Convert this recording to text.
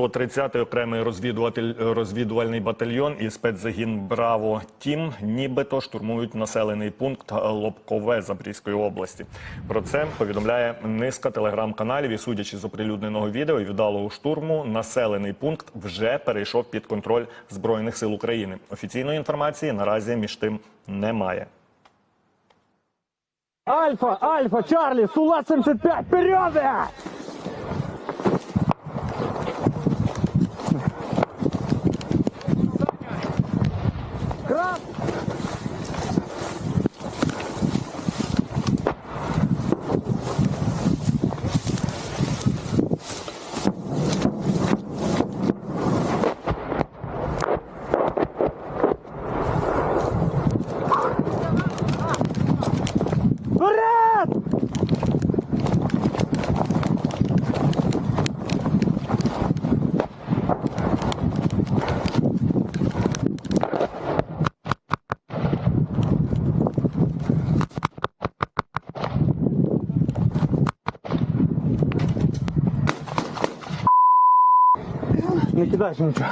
130-й окремий розвідуватель розвідувальний батальйон і спецзагін Браво Тім нібито штурмують населений пункт Лобкове Запорізької області. Про це повідомляє низка телеграм-каналів. І судячи з оприлюдненого відео і віддалого штурму, населений пункт вже перейшов під контроль збройних сил України. Офіційної інформації наразі між тим немає. Альфа, Альфа, Чарлі, Сула 75, вперед! Не кидайся нічого.